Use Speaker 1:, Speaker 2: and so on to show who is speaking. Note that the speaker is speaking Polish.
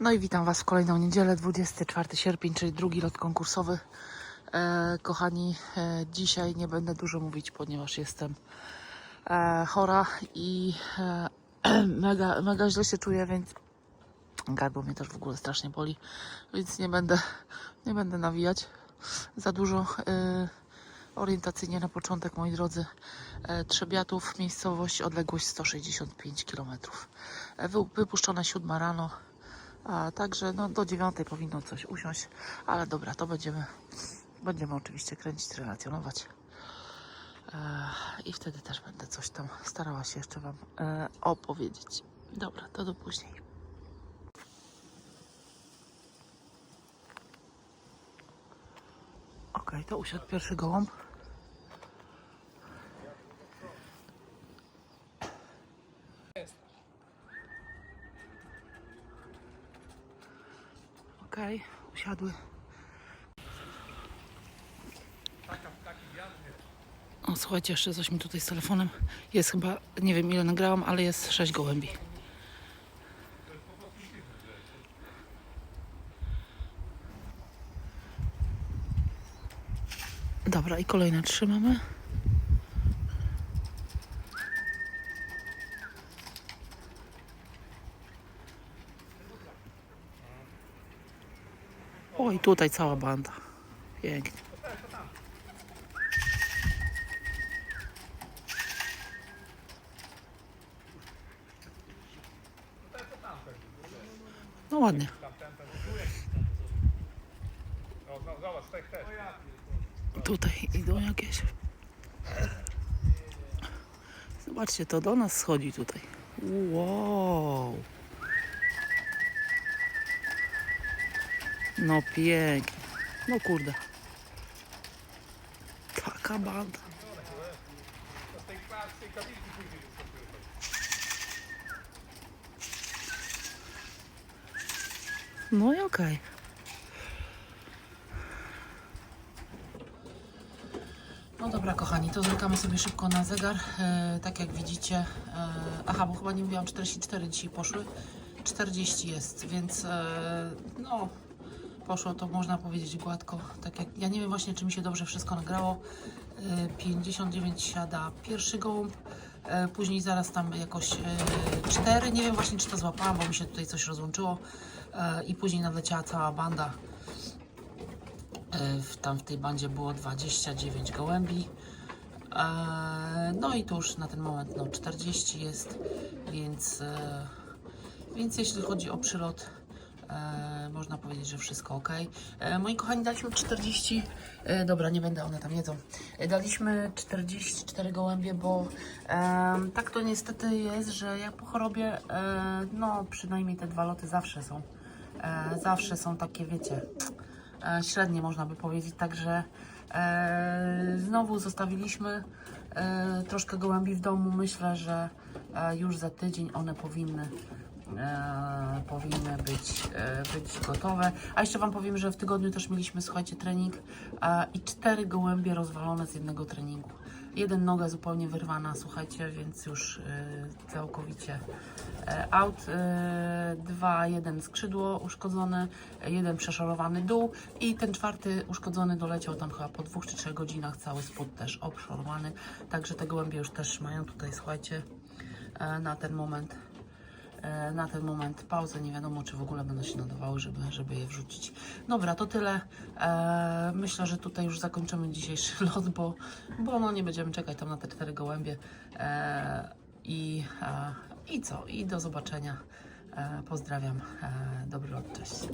Speaker 1: No i witam Was w kolejną niedzielę, 24 sierpień, czyli drugi lot konkursowy. E, kochani, e, dzisiaj nie będę dużo mówić, ponieważ jestem e, chora i e, mega, mega źle się czuję, więc gardło mnie też w ogóle strasznie boli, więc nie będę, nie będę nawijać za dużo. E, orientacyjnie na początek, moi drodzy, e, Trzebiatów, miejscowość, odległość 165 km. E, wy- wypuszczona 7 rano. A także no, do dziewiątej powinno coś usiąść, ale dobra, to będziemy, będziemy oczywiście kręcić, relacjonować. E, I wtedy też będę coś tam starała się jeszcze Wam e, opowiedzieć. Dobra, to do później. Ok, to usiadł pierwszy gołąb. Ok, usiadły. O, słuchajcie, jeszcze coś mi tutaj z telefonem. Jest chyba, nie wiem ile nagrałam, ale jest sześć gołębi. Dobra, i kolejne trzy mamy. Oj, tutaj cała banda. Pięknie. No ładnie. Tutaj idą jakieś. Zobaczcie, to do nas schodzi tutaj. Wow. No pięknie. No kurde. Taka banda. No i okej. No dobra, kochani, to zerkamy sobie szybko na zegar. E, tak jak widzicie, e, aha, bo chyba nie mówiłam, 44 dzisiaj poszły. 40 jest, więc e, no, poszło to można powiedzieć gładko. Tak jak, ja nie wiem właśnie, czy mi się dobrze wszystko nagrało. E, 59 siada pierwszy gołąb, e, później zaraz tam jakoś e, 4. Nie wiem właśnie, czy to złapałam, bo mi się tutaj coś rozłączyło. I później nadleciała cała banda. W, tam w tej bandzie było 29 gołębi. No i to już na ten moment no, 40 jest, więc, więc jeśli chodzi o przylot, e, można powiedzieć, że wszystko ok. E, moi kochani, daliśmy 40. E, dobra, nie będę, one tam jedzą. E, daliśmy 44 gołębie, bo e, tak to niestety jest, że jak po chorobie, e, no przynajmniej te dwa loty zawsze są. E, zawsze są takie, wiecie, e, średnie można by powiedzieć, także e, znowu zostawiliśmy e, troszkę gołębi w domu. Myślę, że e, już za tydzień one powinny e, powinny być, e, być gotowe. A jeszcze Wam powiem, że w tygodniu też mieliśmy, słuchajcie, trening i cztery gołębie rozwalone z jednego treningu. Jeden noga zupełnie wyrwana, słuchajcie, więc już e, całkowicie out. Dwa, jeden skrzydło uszkodzone, jeden przeszorowany dół i ten czwarty uszkodzony doleciał tam chyba po dwóch czy trzech godzinach, cały spód też obszorowany. Także te gołębie już też mają tutaj, słuchajcie, na ten moment na ten moment pauzę. Nie wiadomo, czy w ogóle będą się nadawały, żeby, żeby je wrzucić. Dobra, to tyle. E, myślę, że tutaj już zakończymy dzisiejszy lot, bo, bo no, nie będziemy czekać tam na te cztery gołębie. E, i, e, I co? I do zobaczenia. E, pozdrawiam. E, dobry lot, cześć.